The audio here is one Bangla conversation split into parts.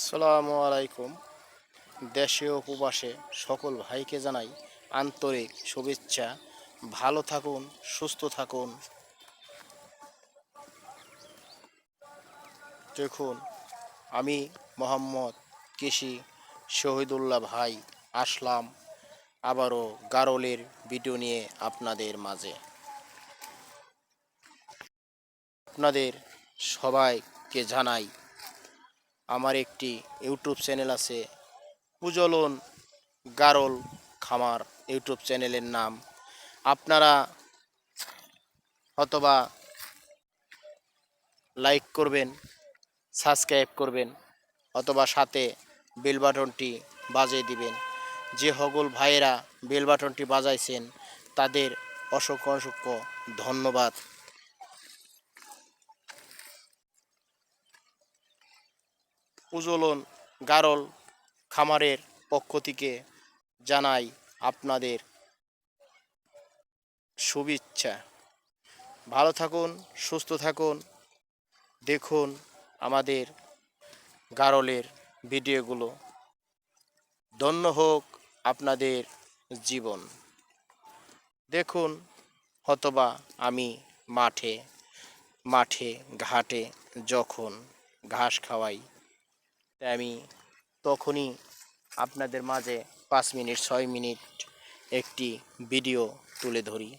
সালামু আলাইকুম। দেশে উপবাসে সকল ভাইকে জানাই আন্তরিক শুভেচ্ছা। ভালো থাকুন সুস্থ থাকুন। দেখুন আমি মোহাম্মদ কৃষি শহীদুল্লাহ ভাই আসলাম আবারও গারলের ভিডিও নিয়ে আপনাদের মাঝে। আপনাদের সবাইকে জানাই, আমার একটি ইউটিউব চ্যানেল আছে পুজলন গারল খামার ইউটিউব চ্যানেলের নাম। আপনারা অথবা লাইক করবেন সাবস্ক্রাইব করবেন অথবা সাথে বেল বাটনটি বাজিয়ে দিবেন। যে হগল ভাইয়েরা বেল বাটনটি বাজাইছেন, তাদের অসংখ্য অসংখ্য ধন্যবাদ। উজ্জ্বলন গারল খামারের পক্ষ থেকে জানাই আপনাদের শুভেচ্ছা। ভালো থাকুন, সুস্থ থাকুন, দেখুন আমাদের গারলের ভিডিওগুলো। ধন্য হোক আপনাদের জীবন। দেখুন, হতবা আমি মাঠে মাঠে, ঘাটে যখন ঘাস খাওয়াই, তাই আমি তখনই আপনাদের মাঝে পাঁচ মিনিট, ছয় মিনিট একটি ভিডিও তুলে ধরি।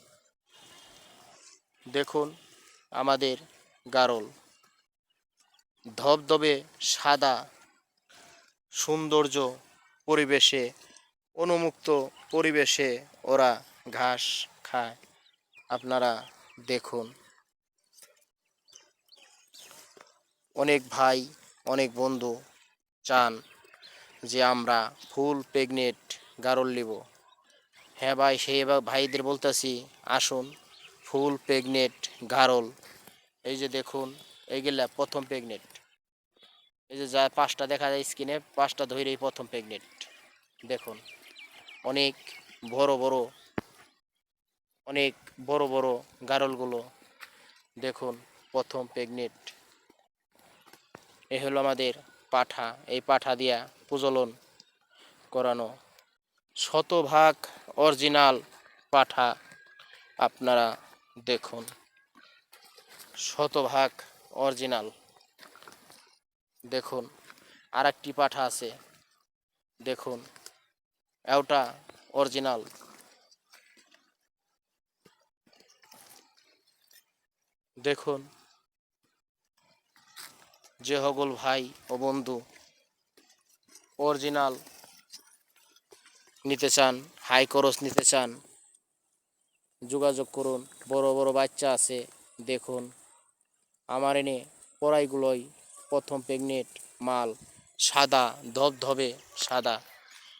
দেখুন, আমাদের গারল ধবধবে সাদা সৌন্দর্য পরিবেশে অনুমুক্ত পরিবেশে ওরা ঘাস খায়। আপনারা দেখুন। অনেক ভাই, অনেক বন্ধু চান যে আমরা ফুল প্রেগনেন্ট গারল নিব। হ্যাঁ ভাই, সেই ভাইদের বলতেছি, আসুন, ফুল প্রেগনেন্ট গারল। এই যে দেখুন এইগুলা প্রথম প্রেগনেন্ট এই যে যা পাঁচটা দেখা যায় স্ক্রিনে পাঁচটা ধরেই প্রথম প্রেগনেন্ট দেখুন, অনেক বড় বড়, অনেক বড় বড় গারলগুলো দেখুন প্রথম প্রেগনেন্ট এ হলো আমাদের পাঠা। এই পাঠা দিয়া প্রজ্বলন করানো শতভাগ অরিজিনাল পাঠা আপনারা দেখুন। শতভাগ অরিজিনাল দেখুন আর একটি পাঠা আছে। দেখুন ওটা অরিজিনাল। দেখুন যে হগল ভাই ও বন্ধু অরিজিনাল নিতে চান, হাই খরচ নিতে চান, যোগাযোগ করুন। বড় বড় বাচ্চা আছে, দেখুন, আমার এনে পড়াইগুলোই প্রথম প্রেগনেন্ট মাল সাদা, ধবধবে সাদা।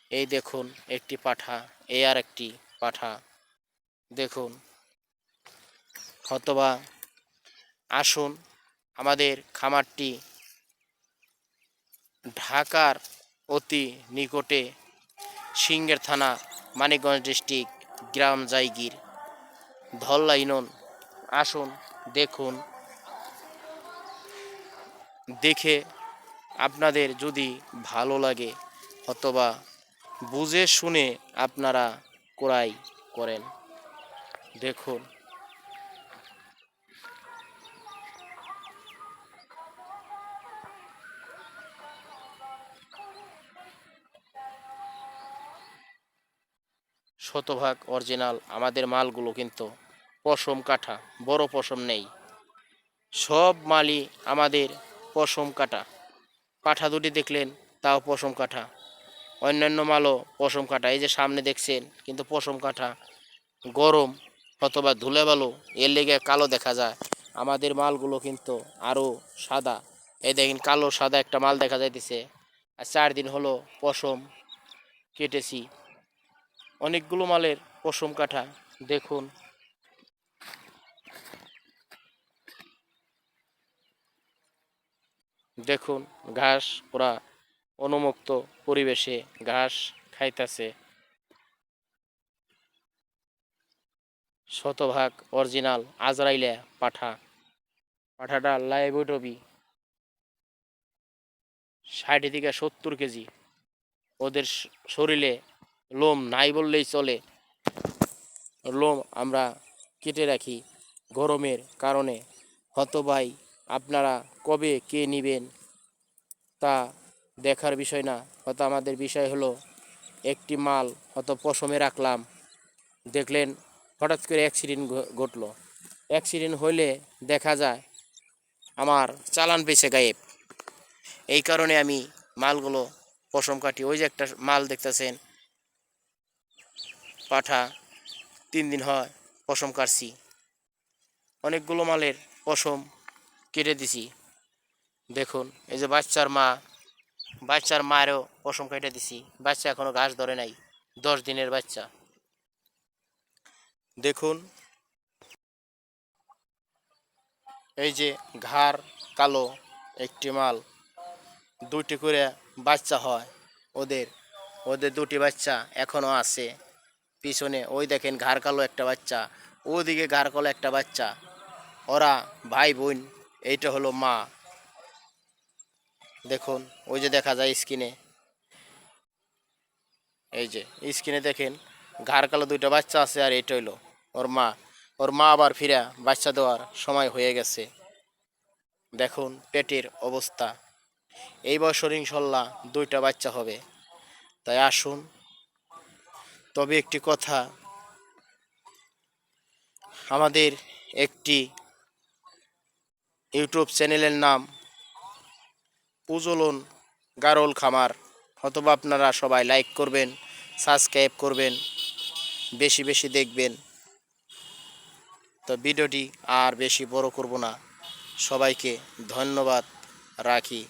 এই দেখুন একটি পাঠা এই আর একটি পাঠা। দেখুন। হতবা আসুন আমাদের খামারটি ঢাকার অতি নিকটে সিংহের থানা, মানিকগঞ্জ ডিস্ট্রিক্ট, গ্রাম জাইগির, ধল্লা ইউনিয়ন। আসুন, দেখুন। দেখে আপনাদের যদি ভালো লাগে অথবা বুঝে শুনে আপনারা ক্রয় করেন। দেখুন। শতভাগ অরিজিনাল আমাদের মালগুলো কিন্তু পশম কাঠা, বড় পশম নেই। সব মালই আমাদের পশম কাটা। পাঠা দুটি দেখলেন, তাও পশম কাঠা। অন্যান্য মালও পশম কাটা। এই যে সামনে দেখছেন, কিন্তু পশম কাঠা গরম অথবা ধুলে বালো এর লেগে কালো দেখা যায়। আমাদের মালগুলো কিন্তু আরও সাদা। এই দেখেন, কালো সাদা একটা মাল দেখা যাইতেছে। আর চার দিন হলো পশম কেটেছি। অনেকগুলো মালের পশম কাঠা, দেখুন। দেখুন, ঘাস ওরা অনুমুক্ত পরিবেশে ঘাস খাইতেছে। শতভাগ অরিজিনাল আজরাইলে পাঠা। পাঠাটা লাইবটবি ষাট থেকে সত্তর কেজি। ওদের শরীরে লোম নাই বললেই চলে। লোম আমরা কেটে রাখি গরমের কারণে। হত ভাই আপনারা কবে কে নিবেন তা দেখার বিষয় না। হয়তো আমাদের বিষয় হলো একটি মাল হয়তো পশমে রাখলাম। দেখলেন হঠাৎ করে অ্যাক্সিডেন্ট ঘটলো। অ্যাক্সিডেন্ট হইলে দেখা যায় আমার চালান পেছে গায়েব। এই কারণে আমি মালগুলো পশম কাটি ওই যে একটা মাল দেখতেছেন, পাঠা, তিন দিন হয় পশম কাটছি। অনেকগুলো মালের পশম কেটে দিছি। দেখুন, এই যে বাচ্চার মা, বাচ্চার মায়েরও পশম কেটে দিছি। বাচ্চা এখনও ঘাস ধরে নাই, দশ দিনের বাচ্চা। দেখুন, এই যে ঘাড় কালো একটি মাল দুটি করে বাচ্চা হয় ওদের। ওদের দুটি বাচ্চা এখনও আছে পিছনে। ওই দেখেন ঘাড় কালো একটা বাচ্চা, ওদিকে ঘাড় কালো একটা বাচ্চা। ওরা ভাই বোন এইটা হলো মা। দেখুন, ওই যে দেখা যায় স্ক্রিনে এই যে স্ক্রিনে দেখেন, ঘাড় কালো দুইটা বাচ্চা আছে আর এইটা হইল ওর মা। ওর মা আবার ফিরা, বাচ্চা দেওয়ার সময় হয়ে গেছে। দেখুন, পেটের অবস্থা। এই বছর ইনশাল্লাহ দুইটা বাচ্চা হবে। তাই আসুন। তবে একটি কথা, আমাদের একটি ইউটিউব চ্যানেলের নাম উজলন গারোল খামার। অথবা আপনারা সবাই লাইক করবেন, সাবস্ক্রাইব করবেন, বেশি বেশি দেখবেন। তো ভিডিওটি আর বেশি বড় করব না। সবাইকে ধন্যবাদ রাখি।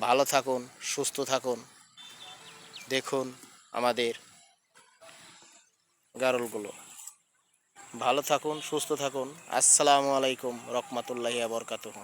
ভালো থাকুন, সুস্থ থাকুন। দেখুন আমাদের গারলগুলো। ভালো থাকুন সুস্থ থাকুন। আসসালামু আলাইকুম রহমতুল্লাহি বরকাতুহ।